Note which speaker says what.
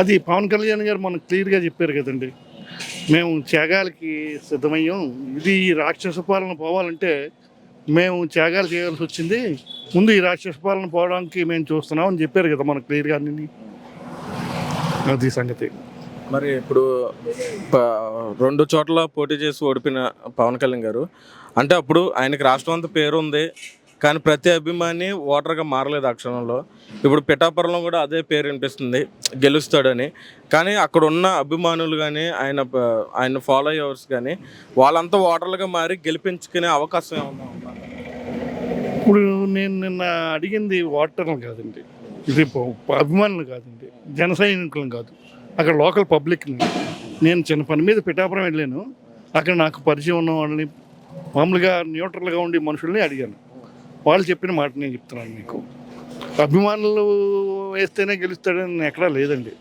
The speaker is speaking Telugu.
Speaker 1: అది పవన్ కళ్యాణ్ గారు మనకు క్లియర్గా చెప్పారు కదండి. మేము త్యాగాలకి సిద్ధమయ్యాం. ఇది ఈ రాక్షస పాలన పోవాలంటే మేము త్యాగాలు చేయాల్సి వచ్చింది. ముందు ఈ రాక్షస పాలన పోవడానికి మేము చూస్తున్నాం అని చెప్పారు కదా మనకు క్లియర్గా అన్ని. అది సంగతి.
Speaker 2: మరి ఇప్పుడు రెండు చోట్ల పోటీ చేసి ఓడిపిన పవన్ కళ్యాణ్ గారు అంటే అప్పుడు ఆయనకి రాష్ట్రం అంతా పేరు ఉంది కానీ ప్రతి అభిమాని ఓటర్గా మారలేదు ఆ క్షణంలో. ఇప్పుడు పిఠాపురంలో కూడా అదే పేరు వినిపిస్తుంది గెలుస్తాడని. కానీ అక్కడ ఉన్న అభిమానులు కానీ ఆయన ఆయన ఫాలో అయ్యవర్స్ కానీ వాళ్ళంతా ఓటర్లుగా మారి గెలిపించుకునే అవకాశం ఏమన్నా
Speaker 1: ఇప్పుడు నేను నిన్న అడిగింది ఓటర్లు కాదండి. ఇది అభిమానులు కాదండి. జన సైనికులను కాదు. అక్కడ లోకల్ పబ్లిక్ని నేను చిన్న పని మీద పిఠాపురం వెళ్ళాను. అక్కడ నాకు పరిచయం ఉన్న వాళ్ళని మామూలుగా న్యూట్రల్గా ఉండే మనుషుల్ని అడిగాను. వాళ్ళు చెప్పిన మాట నేను చెప్తున్నాను మీకు. అభిమానులు వేస్తేనే గెలుస్తాడని ఎక్కడా లేదండి.